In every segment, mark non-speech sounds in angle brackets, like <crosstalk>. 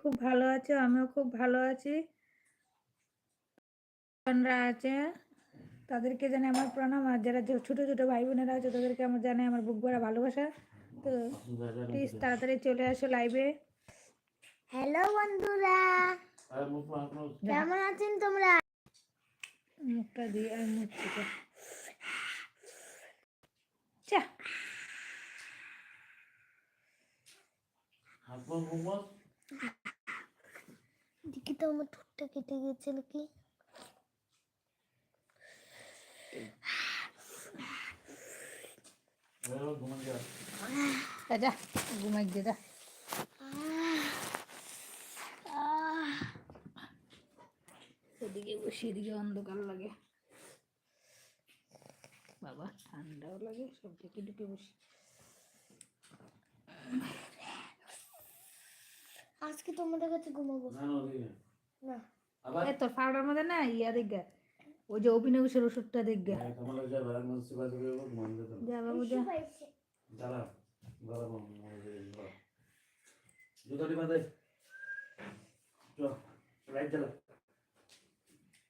খুব ভালো আছো আমিও খুব ভালো আছি। বোনরা আছে তাদেরকে জানে আমার প্রণাম আর যারা ছোটো ছোটো ভাই বোনেরা আছে তাদেরকে আমার জানে আমার বুক ভরা ভালোবাসা। তো প্লিজ তাড়াতাড়ি চলে আসো লাইভে হ্যালো বন্ধুরা। কেমন আছেন তোমরা? মুখটা দিয়ে আর মুখ থেকে চা দেখি তো আমার ঠোঁটটা কেটে গেছে নাকি? যা, ঘুমাই দে, যা। এদিকে অন্ধকার লাগে। বাবা, ঠান্ডাও লাগে, সব দিকে ঢুকে বসি। আজকে তোমাদের কাছে ঘুমাবো। না এ তোর ফাউডার মধ্যে না ইয়া দেখগা ওই যে অভিনয় ঘোষের ওষুধটা দেখগা যা বাবু যা। পাইছে। জুতাটি বাঁধে চ লাইট জ্বালা।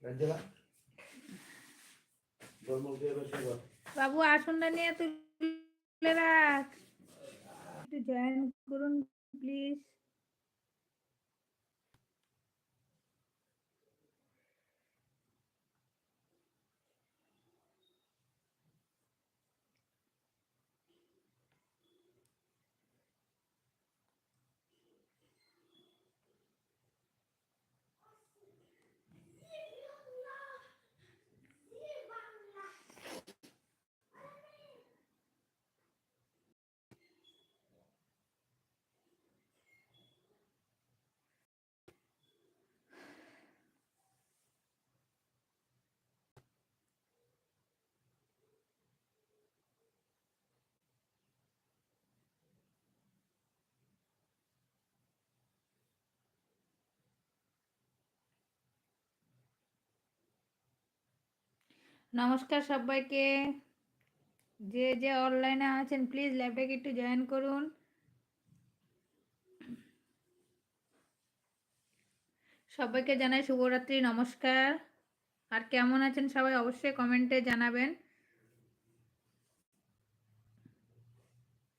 লাইট জ্বালা। জল মুখ দিয়ে বসে বাবু আসনটা নিয়ে তুলে রাখ। একটু জয়েন করুন প্লিজ নমস্কার সবাইকে। যে যে অনলাইনে আছেন প্লিজ ল্যাবটাকে একটু জয়েন করুন। সবাইকে জানাই শুভরাত্রি, নমস্কার। আর কেমন আছেন সবাই অবশ্যই কমেন্টে জানাবেন।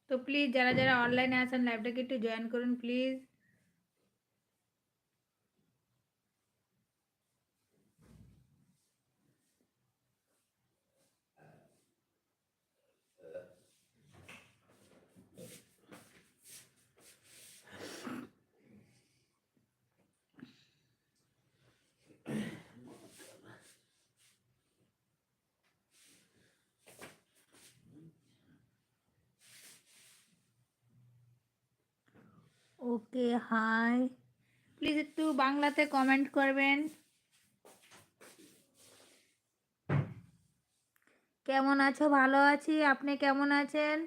তো প্লিজ যারা যারা অনলাইনে আছেন লাইভটাকে একটু জয়েন করুন প্লিজ ওকে, হাই। প্লিজ একটু বাংলাতে কমেন্ট করবেন। কেমন আছো? ভালো আছি। আপনি কেমন আছেন?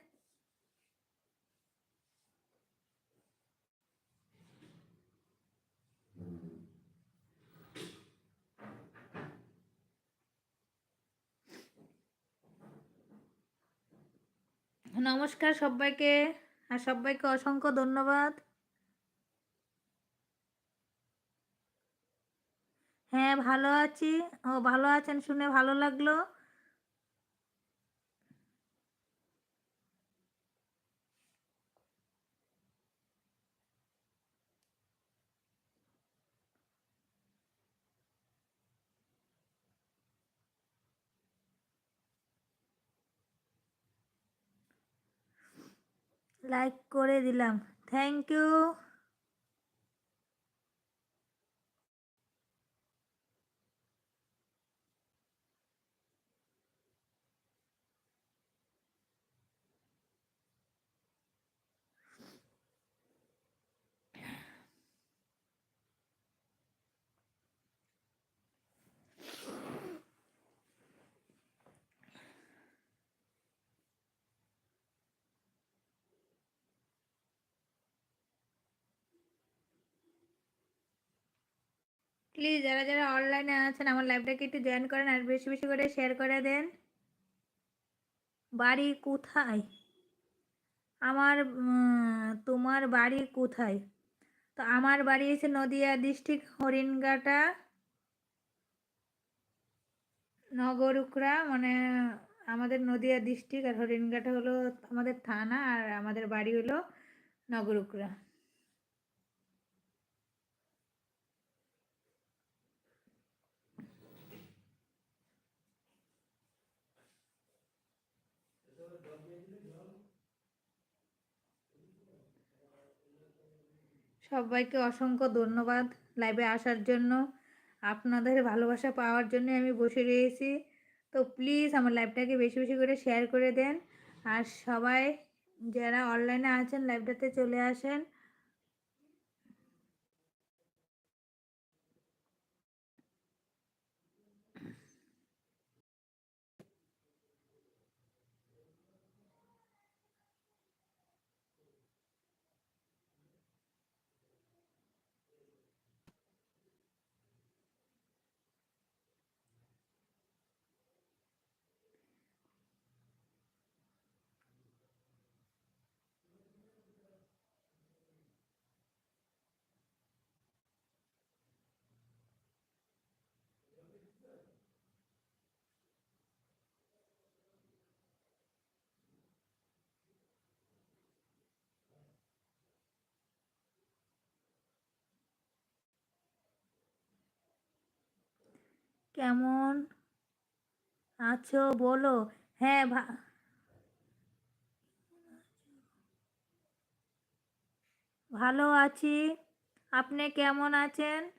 নমস্কার সবাইকে। আর সবাইকে অসংখ্য ধন্যবাদ। হ্যাঁ ভালো আছি। ও ভালো আছেন শুনে ভালো লাগল। লাইক করে দিলাম। থ্যাংক ইউ প্লিজ যারা যারা অনলাইনে আছেন, আমার লাইভটাকে একটু জয়েন করেন আর বেশি বেশি করে শেয়ার করে দেন। বাড়ি কোথায়? আমার তোমার বাড়ি কোথায়? তো আমার বাড়ি এসে নদিয়া ডিস্ট্রিক্ট হরিণঘাটা নগরুকরা মানে আমাদের নদিয়া ডিস্ট্রিক্ট আর হরিণঘাটা হলো আমাদের থানা আর আমাদের বাড়ি হলো নগরুকরা সবাইকে অসংখ্য ধন্যবাদ লাইভে আসার জন্য। আপনাদের ভালোবাসা পাওয়ার জন্য আমি বসে রয়েছি। তো প্লিজ আমার লাইভটাকে বেশি বেশি করে শেয়ার করে দেন। আর সবাই যারা অনলাইনে আছেন, লাইভটাতে চলে আসেন। কেমন আছো বলো? হ্যাঁ ভা, ভালো আছি। আপনি কেমন আছেন?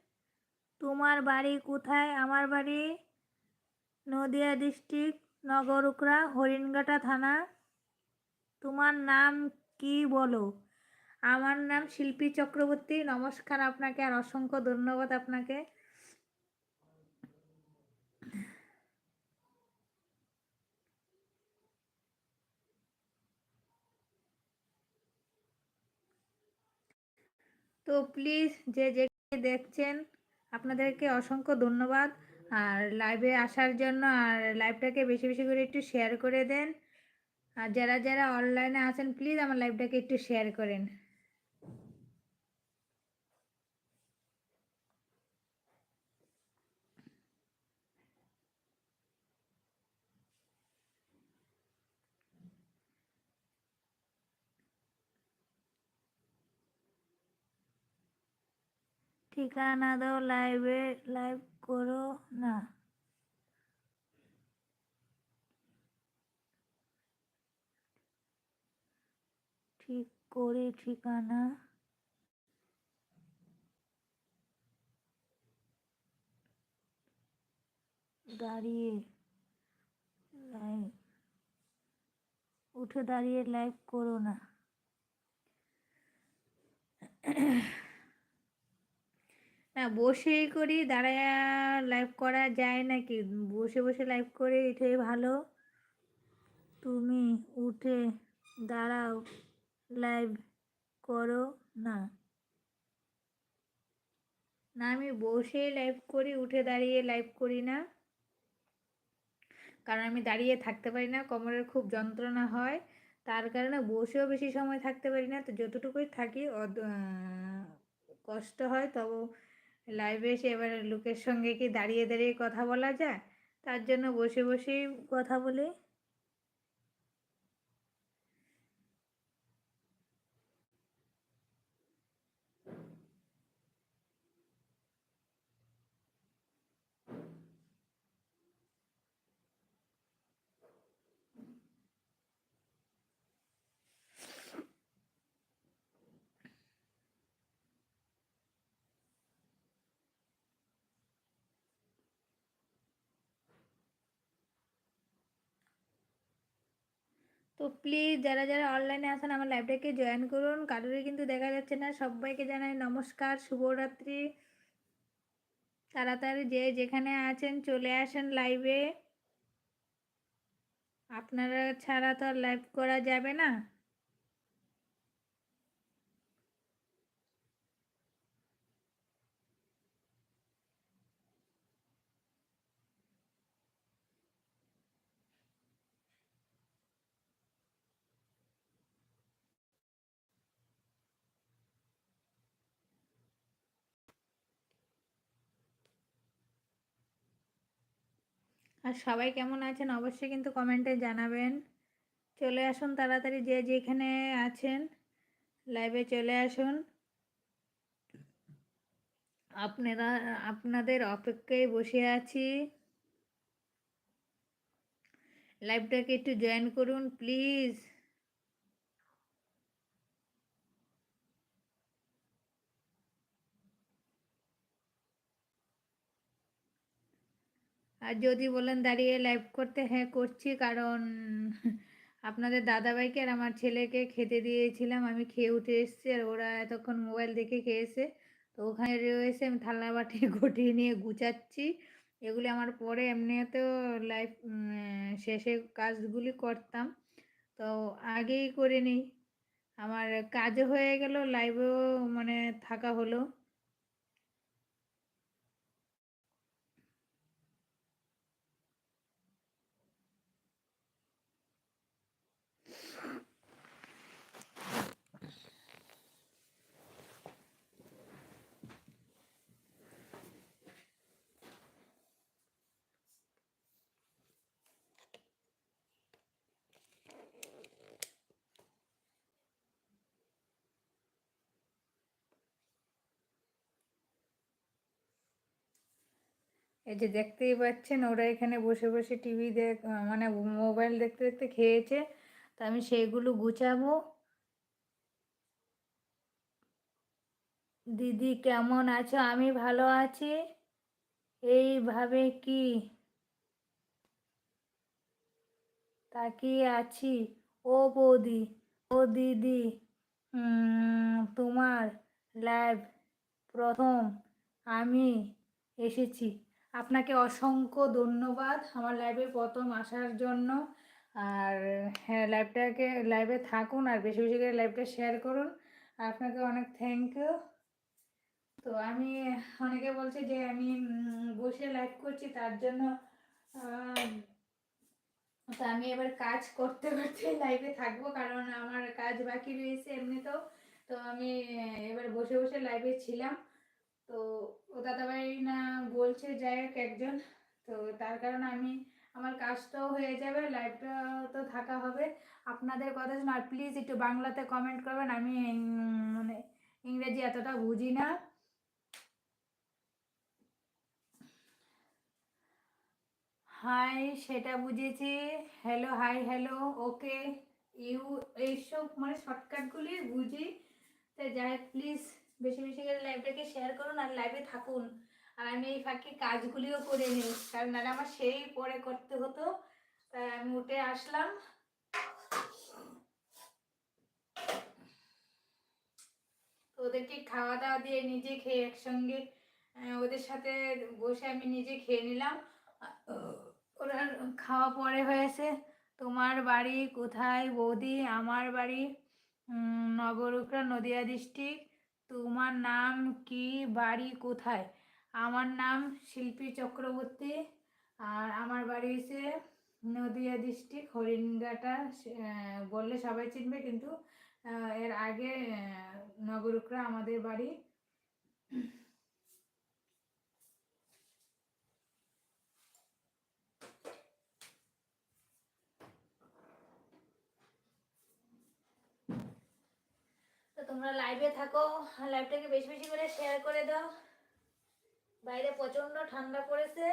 তোমার বাড়ি কোথায়? আমার বাড়ি নদিয়া ডিস্ট্রিক্ট নগর নগরুকরা, হরিণঘাটা থানা। তোমার নাম কি বলো? আমার নাম শিল্পী চক্রবর্তী। নমস্কার আপনাকে, আর অসংখ্য ধন্যবাদ আপনাকে। তো প্লিজ যে যে দেখছেন, আপনাদেরকে অসংখ্য ধন্যবাদ। আর লাইভে আসার জন্য আর লাইভটাকে বেশি বেশি করে একটু শেয়ার করে দেন। আর যারা যারা অনলাইনে আছেন প্লিজ আমার লাইভটাকে একটু শেয়ার করেন। ঠিকানা দাও লাইভে লাইভ করো না। ঠিক করে ঠিকানা। দাঁড়িয়ে লাইভ উঠে দাঁড়িয়ে লাইভ করো না। না, বসেই করি, দাঁড়ায় লাইভ করা যায় নাকি? বসে বসে লাইভ করে, এটাই ভালো। তুমি উঠে দাঁড়াও লাইভ করো, না। না, আমি বসে লাইভ করি, উঠে দাঁড়িয়ে লাইভ করি না। কারণ আমি দাঁড়িয়ে থাকতে পারি না, কোমরের খুব যন্ত্রণা হয়। তার কারণে বসেও বেশি সময় থাকতে পারি না। তো যতটুকুই থাকি কষ্ট হয়, তবু লাইভে এসে এবার লোকের সঙ্গে কি দাঁড়িয়ে দাঁড়িয়ে কথা বলা যায়? তার জন্য বসে বসেই কথা বলি। তো প্লিজ যারা যারা অনলাইনে আসেন আমার লাইভটাকে জয়েন করুন। কারোরই কিন্তু দেখা যাচ্ছে না। সবাইকে জানাই নমস্কার, শুভরাত্রি। তাড়াতাড়ি যে যেখানে আছেন চলে আসেন লাইভে আপনারা ছাড়া তো আর লাইভ করা যাবে না। আর সবাই কেমন আছেন অবশ্যই কিন্তু কমেন্টে জানাবেন। চলে আসুন তাড়াতাড়ি যে যেখানে আছেন লাইভে চলে আসুন। আপনারা, আপনাদের অপেক্ষায় বসে আছি। লাইভটাকে একটু জয়েন করুন প্লিজ আর যদি বলেন দাঁড়িয়ে লাইভ করতে হ্যাঁ করছি। কারণ <laughs> আপনাদের দাদাভাইকে আর আমার ছেলেকে খেতে দিয়েছিলাম। আমি খেয়ে উঠে এসেছি আর ওরা এতক্ষণ মোবাইল দেখে খেয়েছে। তো ওখানে রয়েছে, আমি থালা বাটি <laughs> ঘটিয়ে নিয়ে গুছাচ্ছি। এগুলি আমার পরে এমনিতেও লাইফ শেষে কাজগুলি করতাম। তো আগেই করে নিই। আমার কাজও হয়ে গেল লাইভেও মানে থাকা হলো। এই যে দেখতেই পাচ্ছেন, ওরা এখানে বসে বসে টিভি দেখ মানে মোবাইল দেখতে দেখতে খেয়েছে। তা আমি সেইগুলো গুছাবো। দিদি কেমন আছো? আমি ভালো আছি। এইভাবে কি? তাকিয়ে আছি। ও বৌদি, ও দিদি তোমার লাইভ প্রথম। আমি এসেছি। আপনাকে অসংখ্য ধন্যবাদ আমার লাইভে প্রথম আসার জন্য। আর হ্যাঁ লাইভটাকে লাইভে থাকুন আর বেশি বেশি করে লাইভটা শেয়ার করুন। আপনাকে অনেক থ্যাংক ইউ তো আমি অনেকে বলছি যে আমি বসে লাইভ করছি তার জন্য তো আমি এবার কাজ করতে করতে লাইভে থাকব কারণ আমার কাজ বাকি রয়েছে এমনিতেও। তো আমি এবার বসে বসে লাইভে ছিলাম। তো ও দাদাভাই না বলছে যাই হোক একজন, তো তার কারণে আমি, আমার কাজটাও হয়ে যাবে লাইভটাও তো থাকা হবে। আপনাদের কথা শুনে আর প্লিজ একটু বাংলাতে কমেন্ট করবেন, আমি মানে ইংরেজি এতটা বুঝি না। হাই সেটা বুঝেছি। Hello hi hello okay you এইসব মানে শর্টকাটগুলি বুঝি। তাই যাই প্লিজ বেশি বেশি করে লাইভটাকে শেয়ার করুন আর লাইভে থাকুন। আর আমি এই ফাঁকে কাজগুলিও করে নিই কারণ নাহলে আমার সেই পরে করতে হতো। তাই আমি উঠে আসলাম। ওদেরকে খাওয়া দাওয়া দিয়ে নিজে খেয়ে একসঙ্গে ওদের সাথে বসে আমি নিজে খেয়ে নিলাম। ওরা খাওয়া পরে হয়েছে। তোমার বাড়ি কোথায়? বৌদি আমার বাড়ি উম, নবরূপরা নদিয়া ডিস্ট্রিক্ট। তোমার নাম কি, বাড়ি কোথায়? আমার নাম শিল্পী চক্রবর্তী। আর আমার বাড়ি হচ্ছে নদিয়া ডিস্ট্রিক্ট, হরিণঘাটা। বললে সবাই চিনবে কিন্তু এর আগে নগরকরা নগরুকরা আমাদের বাড়ি তো তোমরা লাইভে থাকো লাইভটাকে বেশি বেশি করে শেয়ার করে দাও। বাইরে প্রচণ্ড ঠান্ডা পড়েছে।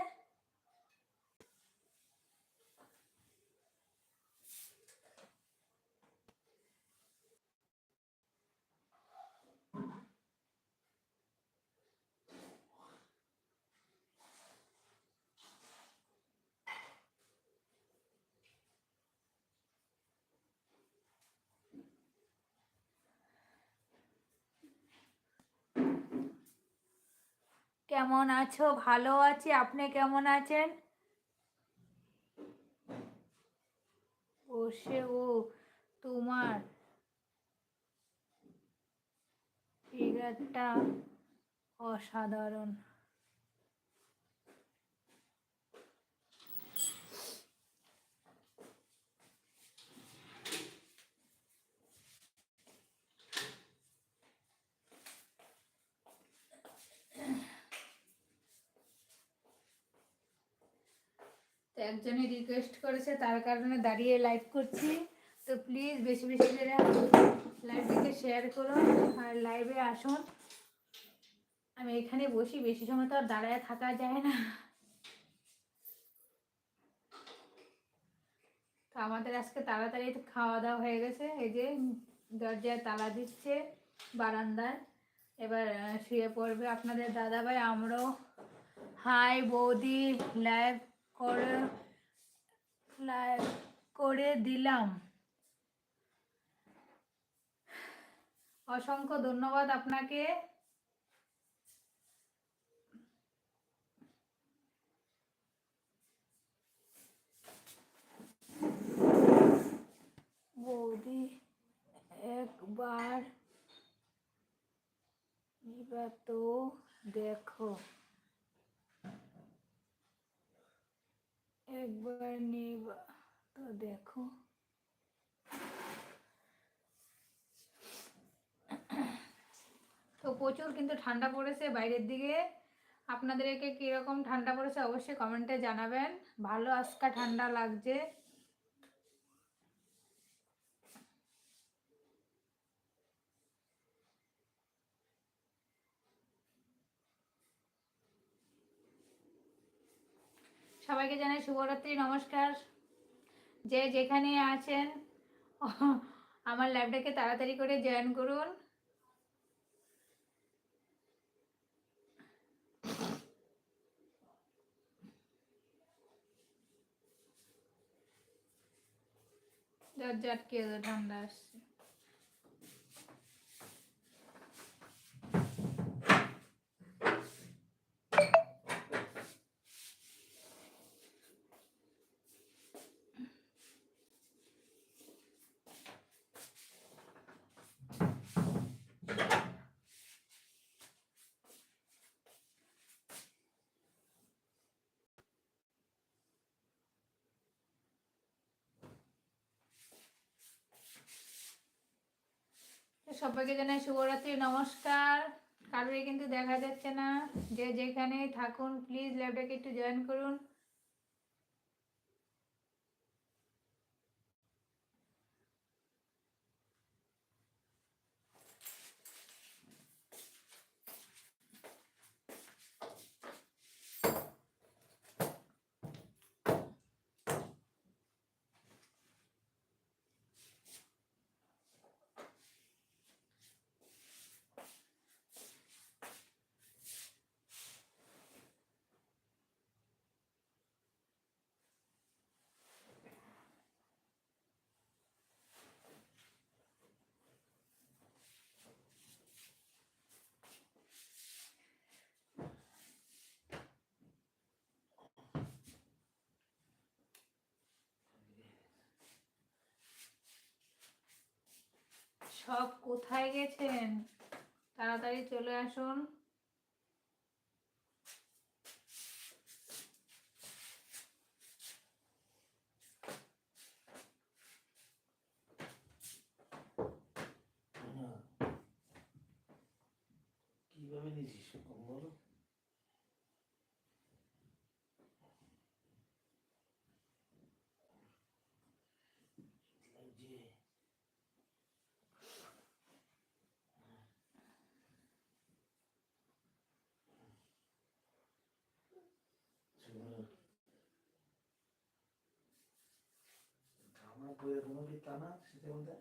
কেমন আছো? ভালো আছি। আপনি কেমন আছেন? বসে ও তোমার ফিগারটা অসাধারণ। তো একজনই রিকোয়েস্ট করেছে, তার কারণে দাঁড়িয়ে লাইভ করছি। তো প্লিজ বেশি বেশি করে লাইভটিকে শেয়ার করুন আর লাইভে আসুন আমি এখানে বসি, বেশি সময় তো আর দাঁড়ায় থাকা যায় না। তো আমাদের আজকে তাড়াতাড়ি খাওয়া দাওয়া হয়ে গেছে। এই যে দরজায় তালা দিচ্ছে বারান্দায়। এবার শুয়ে পড়বে আপনাদের দাদাভাই, আমরাও। হাই বৌদি লাইভ করে করে দিলাম। অসংখ্য ধন্যবাদ আপনাকে। বৌদি একবার তো দেখো। একবার নিবা। তো দেখো। তো প্রচুর কিন্তু ঠান্ডা পড়েছে বাইরের দিকে। আপনাদেরকে কীরকম ঠান্ডা পড়েছে অবশ্যই কমেন্টে জানাবেন। ভালো আজকা ঠান্ডা লাগছে। সবাইকে জানাই শুভরাত্রি, নমস্কার। যে যেখানে আছেন, আমার ল্যাবটাকে তাড়াতাড়ি করে জয়েন করুন। দরজা আটকে ঠান্ডা আসছে। সবাইকে জানাই শুভরাত্রি, নমস্কার। কারোরই কিন্তু দেখা যাচ্ছে না। যে যেখানে থাকুন প্লিজ ল্যাবটাকে একটু জয়েন করুন। সব কোথায় গেছেন? তাড়াতাড়ি চলে আসুন কীভাবে নিয়েছিস বলো লাগছে আমার বইয়ের কোনো কি তা না শীতের মধ্যে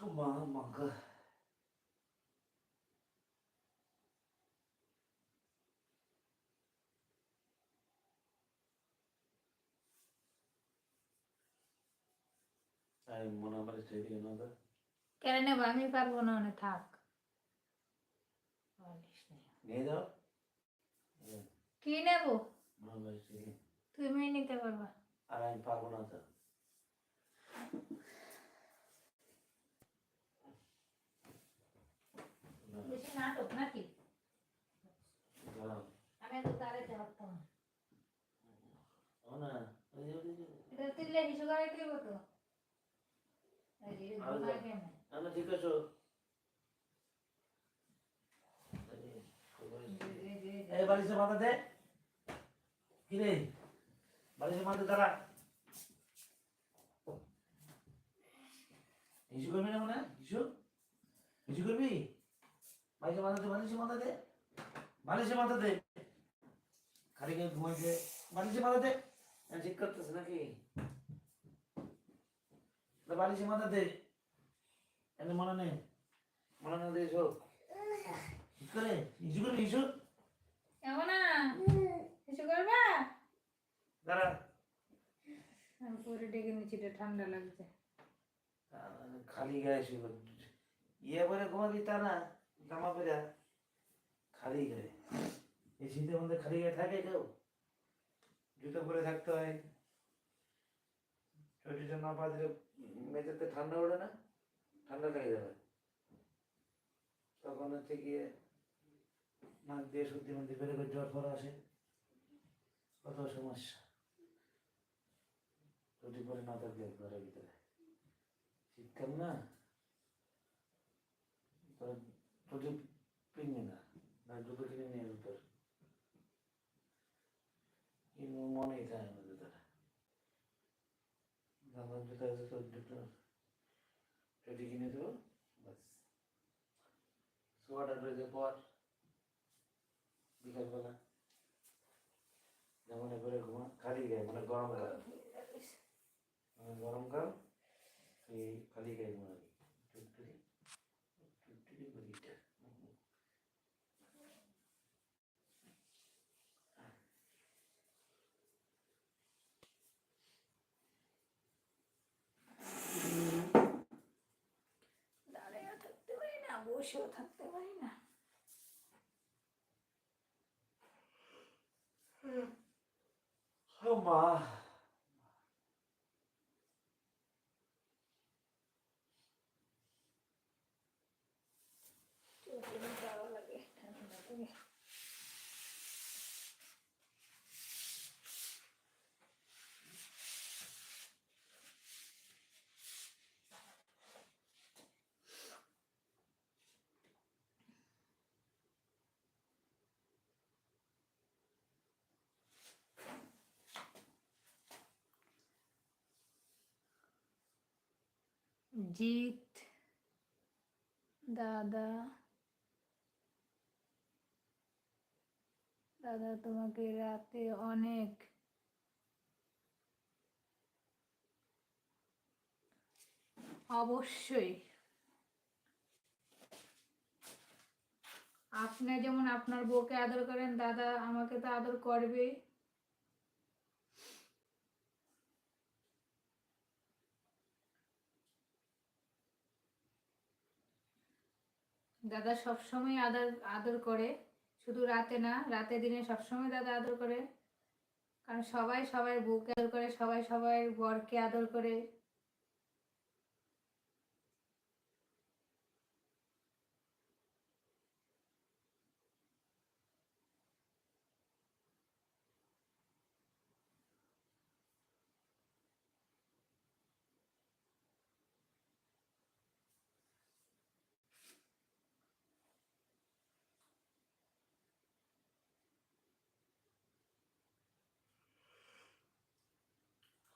সাজিয়ে মা মাকে আর মনে আমার সেদিকে না তো কেন নেব আমি পারব না মানে থাক বলিস না। নিয়ে যাও কি নেব ভালোবাসি তুমি নিতে পারবা আর আমি পারব না তো না, বেশি নাটক নাকি দাঁড়াও। আমি এত দাঁড়াইতে পারতাম না। ও না, ওই যে- ওই যে- এটা তিনলে হিসু করে দিব তো ঠিক আছে। এই বালিশে মাথা দে। কি রে? বালিশে মাথা দাঁড়া। হিসু করবি না মনে হয়? হিসু? হিসু করবি? বালিশে মাথা দে বালিশে মাথা দে। বালিশে মাথা দে। খালি গায়ে ঘুমাইছে বালিশে মাথা দে। ঠিক করতেছে নাকি? বালিশে মাথা দে। এনে মনে নেই। মনে না দে এসো। ঠিক করে? হিসু করবি হিসু এমন না। হিসু করবা? দাঁড়া। পরে ডেকে নিচ্ছি ঠান্ডা লাগছে। খালি গায়ে শুয়ে ইয়ে করে ঘুমাবি তা না। জামা পরে, খালি গায়ে। এই শীতের মধ্যে খালি গায়ে থাকে কেউ? জুতো পরে থাকতে হয়। চটিটা না পা দিলে মেঝেতে ঠান্ডা ওঠে না, ঠান্ডা লেগে যাবে। তখন হচ্ছে গিয়ে নাক দিয়ে সর্দি মধ্যে বেড়ে করে জ্বর ফর আসে। কত সমস্যা। চটি পরে না থাকলে ঘরের ভিতরে। শীতকাল না? প্রদীপ কিনবি না না দুটো কিনে নিয়ে আসবি তোর কিন্তু মনেই থাকে না জুতোটা আমার জুতো আছে তোর দুটো চটি কিনে দেবো বাস সোয়াটার রয়েছে পর বিকালবেলা যেমন করে ঘুমা খালি গায়ে মানে গরমকাল গরমকাল এই খালি গায়ে ঘুমাবি টুকটুকি টুকটুকি বলিটা দাঁড়িয়েও থাকতে পারি না বসেও থাকতে পারি না। মা চোখে যাওয়া লাগে ঠান্ডা করে জিৎ, দাদা দাদা তোমাকে রাতে অনেক অবশ্যই। আপনি যেমন আপনার বউকে আদর করেন, দাদা আমাকে তো আদর করবে দাদা সবসময় আদর আদর করে। শুধু রাতে না, রাতে দিনে সবসময় দাদা আদর করে। কারণ সবাই সবাই বউকে আদর করে, সবাই সবাই বরকে আদর করে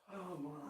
ও মা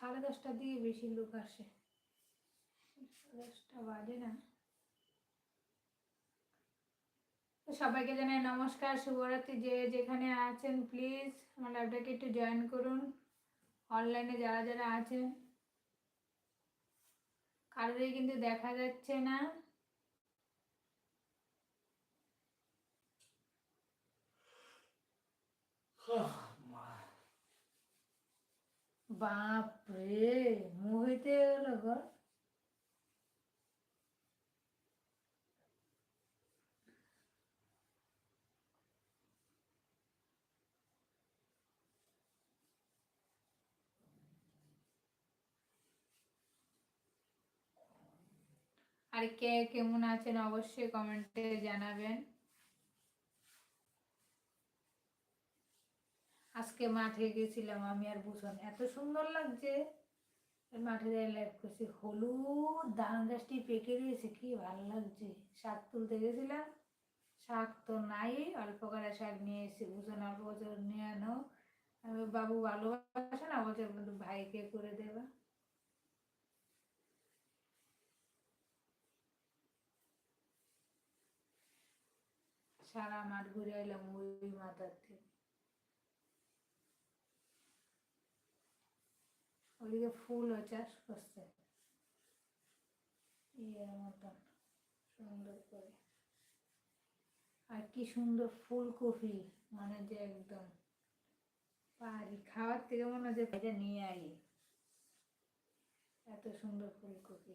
সাড়ে দশটার দিকে বেশি লোক আসে। দশটা বাজে না। সবাইকে জানাই নমস্কার, শুভরাত্রি। যে যেখানে আছেন প্লিজ আমার লাইভটাকে একটু জয়েন করুন। অনলাইনে যারা যারা আছেন, কারোরই কিন্তু দেখা যাচ্ছে না। মা বাপরে মোহিতে গেল গো। আর কে কেমন আছেন অবশ্যই কমেন্টে জানাবেন। আজকে মাঠে গেছিলাম আমি আর ভূষণ এত সুন্দর লাগছে। মাঠে যাই লাইভ করছি। হলুদ ধান গাছটি পেকে রয়েছে, কি ভালো লাগছে। শাক তুলতে গেছিলাম। শাক তো নাই, অল্প করে শাক নিয়ে এসেছি। ভূষণ অল্প বছর নিয়ে আনো। আমি বাবু ভালোবাসে না, বলছে ভাইকে করে দেবা। সারা মাঠ ঘুরে এলাম ওই মাথার থেকে। ওইদিকে ফুলও চাষ করছে ইয়ের মতন সুন্দর করে। আর কি সুন্দর ফুলকপি মানে যে একদম পারি খাওয়ার থেকে মনে হয় ভেজা নিয়ে আই এত সুন্দর ফুলকপি।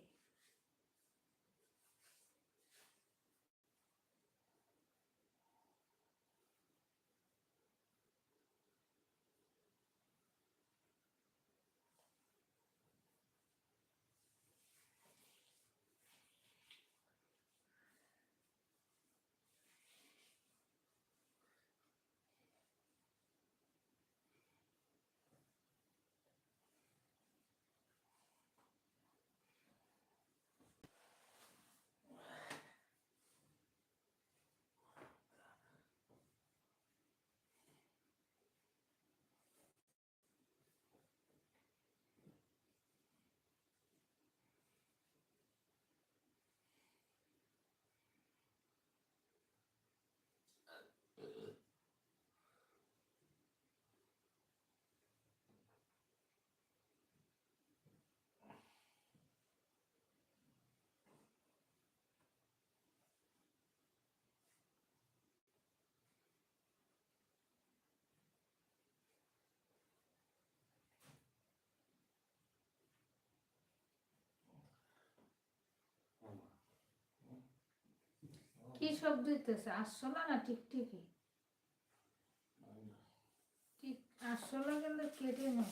কি শব্দ হইতেছে? আসলা না টিকটিকি ঠিক আসলা গেলে কেটে নেই